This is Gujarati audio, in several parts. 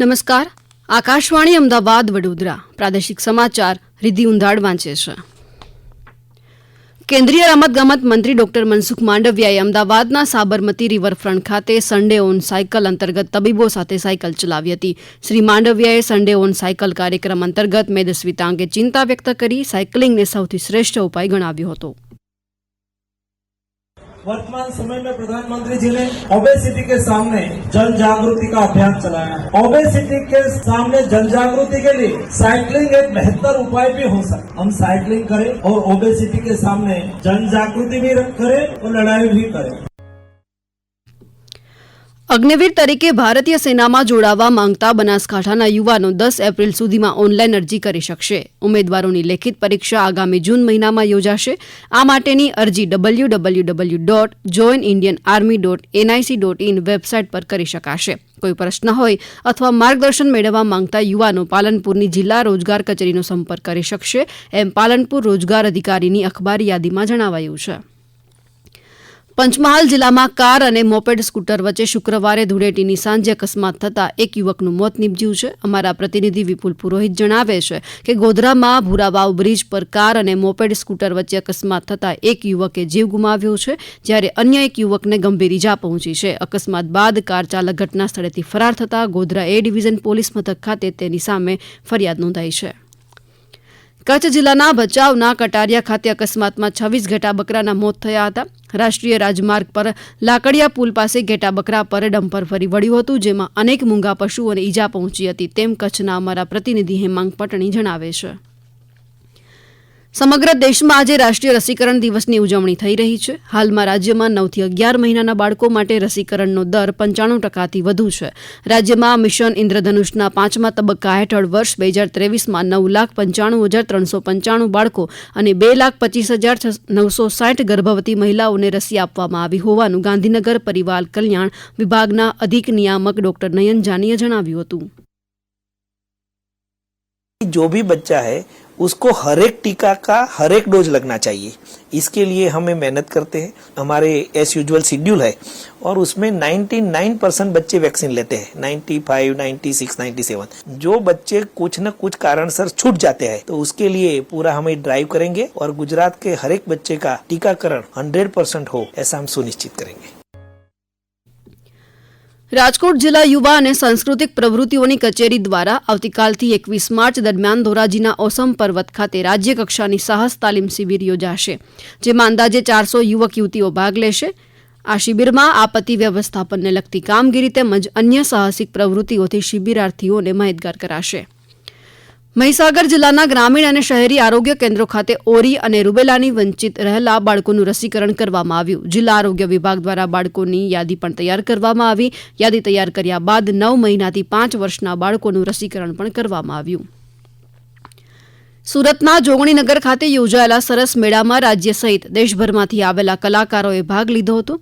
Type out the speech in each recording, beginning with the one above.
નમસ્કાર. આકાશવાણી અમદાવાદ વડોદરા. પ્રાદેશિક સમાચાર રિધિ ઉંધાડ વાંચે છે. કેન્દ્રીય રમતગમત મંત્રી ડોક્ટર મનસુખ માંડવિયાએ અમદાવાદના સાબરમતી રિવરફ્રન્ટ ખાતે સન્ડે ઓન સાયકલ અંતર્ગત તબીબો સાથે સાયકલ ચલાવી હતી. શ્રી માંડવિયાએ સન્ડે ઓન સાયકલ કાર્યક્રમ અંતર્ગત મેદસ્વીતા અંગે ચિંતા વ્યક્ત કરી સાયકલિંગને સૌથી શ્રેષ્ઠ ઉપાય ગણાવ્યો હતો. वर्तमान समय में प्रधानमंत्री जी ने ओबेसिटी के सामने जन जागृति का अभियान चलाया है। ओबेसिटी के सामने जन जागृति के लिए साइकिलिंग एक बेहतर उपाय भी हो सकता हम साइकिलिंग करें और ओबेसिटी के सामने जन जागृति भी करें और लड़ाई भी करें। અગ્નિવીર તરીકે ભારતીય સેનામાં જોડાવા માંગતા બનાસકાંઠાના યુવાનો દસ એપ્રિલ સુધીમાં ઓનલાઈન અરજી કરી શકશે. ઉમેદવારોની લેખિત પરીક્ષા આગામી જૂન મહિનામાં યોજાશે. આ માટેની અરજી W W W dot join Indian army dot NIC dot in website પર કરી શકાશે. કોઈ પ્રશ્ન હોય અથવા માર્ગદર્શન મેળવવા માંગતા યુવાનો પાલનપુરની જિલ્લા રોજગાર કચેરીનો સંપર્ક કરી શકશે. એમ પાલનપુર રોજગાર અધિકારીની અખબારી યાદીમાં જણાવાયું છે. પંચમહાલ જિલ્લામાં કાર અને મોપેડ સ્કૂટર વચ્ચે શુક્રવારે ધૂળેટીની સાંજે અકસ્માત થતાં એક યુવકનું મોત નીપજ્યું છે. અમારા પ્રતિનિધિ વિપુલ પુરોહિત જણાવે છે કે ગોધરામાં ભૂરાવાવ બ્રિજ પર કાર અને મોપેડ સ્કૂટર વચ્ચે અકસ્માત થતાં એક યુવકે જીવ ગુમાવ્યો છે, જ્યારે અન્ય એક યુવકને ગંભીર ઇજા પહોંચી છે. અકસ્માત બાદ કાર ચાલક ઘટના સ્થળેથી ફરાર થતાં ગોધરા એ ડિવિઝન પોલીસ મથક ખાતે તેની સામે ફરિયાદ નોંધાઈ છે. કચ્છ જિલ્લાના ભચાઉના કટારિયા ખાતે અકસ્માતમાં છવ્વીસ ઘેટા બકરાના મોત થયા હતા. રાષ્ટ્રીય રાજમાર્ગ પર લાકડિયા પુલ પાસે ઘેટા બકરા પર ડમ્પર ફરી વળ્યું હતું, જેમાં અનેક મૂંગા પશુઓને ઈજા પહોંચી હતી, તેમ કચ્છના અમારા પ્રતિનિધિ હેમાંગ પટણી જણાવે છે. સમગ્ર દેશમાં આજે રાષ્ટ્રીય રસીકરણ દિવસની ઉજવણી થઈ રહી છે. હાલમાં રાજ્યમાં નવથી અગિયાર મહિનાના બાળકો માટે રસીકરણનો દર પંચાણું ટકાથી વધુ છે. રાજ્યમાં મિશન ઇન્દ્રધનુષના પાંચમા તબક્કા હેઠળ વર્ષ બે હજાર ત્રેવીસમાં નવ લાખ પંચાણું હજાર ત્રણસો પંચાણું બાળકો અને બે લાખ પચીસ હજાર નવસો સાઠ ગર્ભવતી મહિલાઓને રસી આપવામાં આવી હોવાનું ગાંધીનગર પરિવાર કલ્યાણ વિભાગના અધિક નિયામક ડોક્ટર નયન જાનીએ જણાવ્યું હતું. જો ભી બચ્ચા હૈ उसको हर एक टीका का हर एक डोज लगना चाहिए। इसके लिए हमें मेहनत करते हैं। हमारे एस यूजुअल शेड्यूल है। और उसमें 99 परसेंट बच्चे वैक्सीन लेते हैं। 95, 96, 97 जो बच्चे कुछ न कुछ कारण सर छूट जाते हैं तो उसके लिए पूरा हम ड्राइव करेंगे और गुजरात के हर एक बच्चे का टीकाकरण 100 परसेंट हो ऐसा हम सुनिश्चित करेंगे। રાજકોટ જિલ્લા યુવા અને સાંસ્કૃતિક પ્રવૃત્તિઓની કચેરી દ્વારા આવતીકાલથી એકવીસ માર્ચ દરમિયાન ધોરાજીના ઓસમ પર્વત ખાતે રાજ્યકક્ષાની સાહસ તાલીમ શિબિર યોજાશે, જેમાં અંદાજે ચારસો યુવક યુવતીઓ ભાગ લેશે. આ શિબિરમાં આપત્તિ વ્યવસ્થાપનને લગતી કામગીરી તેમજ અન્ય સાહસિક પ્રવૃત્તિઓથી શિબિરાર્થીઓને માહિતગાર કરાશે. મહીસાગર જિલ્લાના ગ્રામીણ અને શહેરી આરોગ્ય કેન્દ્રો ખાતે ઓરી અને રૂબેલાની વંચિત રહેલા બાળકોનું રસીકરણ કરવામાં આવ્યું. જિલ્લા આરોગ્ય વિભાગ દ્વારા બાળકોની યાદી પણ તૈયાર કરવામાં આવી. યાદી તૈયાર કર્યા બાદ નવ મહિનાથી પાંચ વર્ષના બાળકોનું રસીકરણ પણ કરવામાં આવ્યું. સુરતના જોગણીનગર ખાતે યોજાયેલા સરસ મેળામાં રાજ્ય સહિત દેશભરમાંથી આવેલા કલાકારોએ ભાગ લીધો હતો.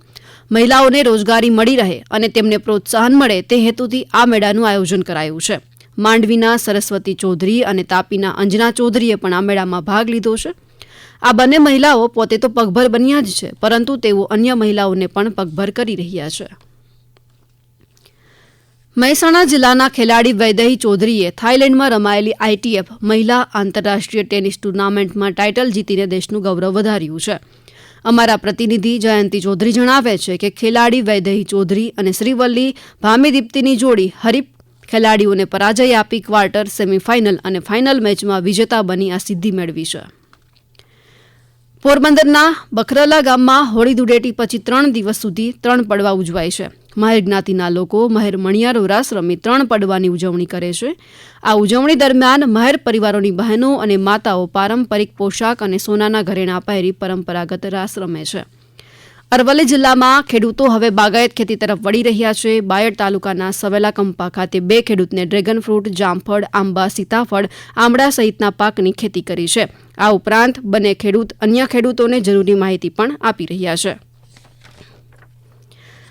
મહિલાઓને રોજગારી મળી રહે અને તેમને પ્રોત્સાહન મળે તે હેતુથી આ મેળાનું આયોજન કરાયું છે. માંડવીના સરસ્વતી ચૌધરી અને તાપીના અંજના ચૌધરીએ પણ આ મેળામાં ભાગ લીધો છે. આ બંને મહિલાઓ પોતે તો પગભર બન્યા જ છે, પરંતુ તેઓ અન્ય મહિલાઓને પણ પગભર કરી રહ્યા છે. મહેસાણા જિલ્લાના ખેલાડી વૈદહી ચૌધરીએ થાઇલેન્ડમાં રમાયેલી આઈટીએફ મહિલા આંતરરાષ્ટ્રીય ટેનિસ ટુર્નામેન્ટમાં ટાઇટલ જીતીને દેશનું ગૌરવ વધાર્યું છે. અમારા પ્રતિનિધિ જયંતિ ચૌધરી જણાવે છે કે ખેલાડી વૈદહી ચૌધરી અને શ્રીવલ્લી ભામીદીપ્તીની જોડી હરીફ ખેલાડીઓને પરાજય આપી ક્વાર્ટર, સેમીફાઇનલ અને ફાઇનલ મેચમાં વિજેતા બની આ સિદ્ધિ મેળવી છે. પોરબંદરના બખરલા ગામમાં હોળી ધૂળેટી પછી ત્રણ દિવસ સુધી ત્રણ પડવા ઉજવાય છે. મહેર જ્ઞાતિના લોકો મહેર મણિયારો રાસ રમી ત્રણ પડવાની ઉજવણી કરે છે. આ ઉજવણી દરમિયાન મહેર પરિવારોની બહેનો અને માતાઓ પારંપરિક પોશાક અને સોનાના ઘરેણાં પહેરી પરંપરાગત રાસ રમે છે. અરવલ્લી જિલ્લામાં ખેડૂતો હવે બાગાયત ખેતી તરફ વળી રહ્યા છે. બાયડ તાલુકાના સવેલા કંપા ખાતે બે ખેડૂતને ડ્રેગન ફ્રૂટ, જામફળ, આંબા, સીતાફળ, આમળા સહિતના પાકની ખેતી કરી છે. આ ઉપરાંત બંને ખેડૂત અન્ય ખેડૂતોને જરૂરી માહિતી પણ આપી રહ્યા છે.